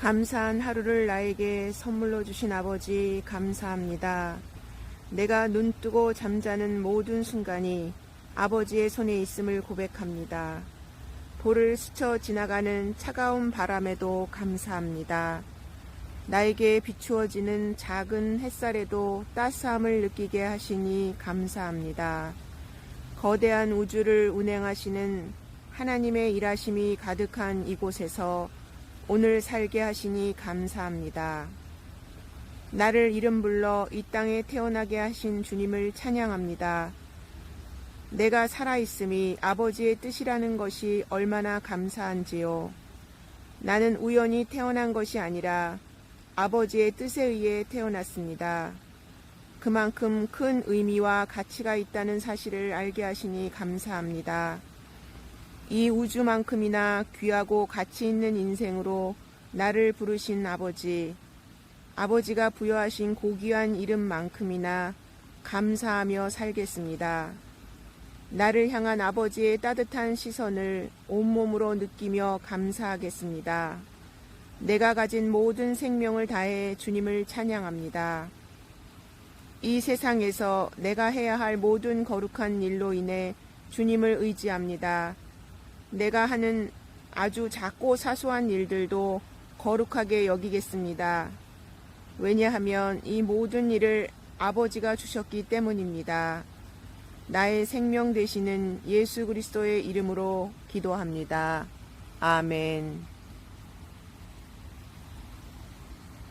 감사한 하루를 나에게 선물로 주신 아버지 감사합니다. 내가 눈 뜨고 잠자는 모든 순간이 아버지의 손에 있음을 고백합니다. 볼을 스쳐 지나가는 차가운 바람에도 감사합니다. 나에게 비추어지는 작은 햇살에도 따스함을 느끼게 하시니 감사합니다. 거대한 우주를 운행하시는 하나님의 일하심이 가득한 이곳에서 오늘 살게 하시니 감사합니다. 나를 이름 불러 이 땅에 태어나게 하신 주님을 찬양합니다. 내가 살아있음이 아버지의 뜻이라는 것이 얼마나 감사한지요. 나는 우연히 태어난 것이 아니라 아버지의 뜻에 의해 태어났습니다. 그만큼 큰 의미와 가치가 있다는 사실을 알게 하시니 감사합니다. 이 우주만큼이나 귀하고 가치 있는 인생으로 나를 부르신 아버지, 아버지가 부여하신 고귀한 이름만큼이나 감사하며 살겠습니다. 나를 향한 아버지의 따뜻한 시선을 온몸으로 느끼며 감사하겠습니다. 내가 가진 모든 생명을 다해 주님을 찬양합니다. 이 세상에서 내가 해야 할 모든 거룩한 일로 인해 주님을 의지합니다. 내가 하는 아주 작고 사소한 일들도 거룩하게 여기겠습니다. 왜냐하면 이 모든 일을 아버지가 주셨기 때문입니다. 나의 생명 되시는 예수 그리스도의 이름으로 기도합니다. 아멘.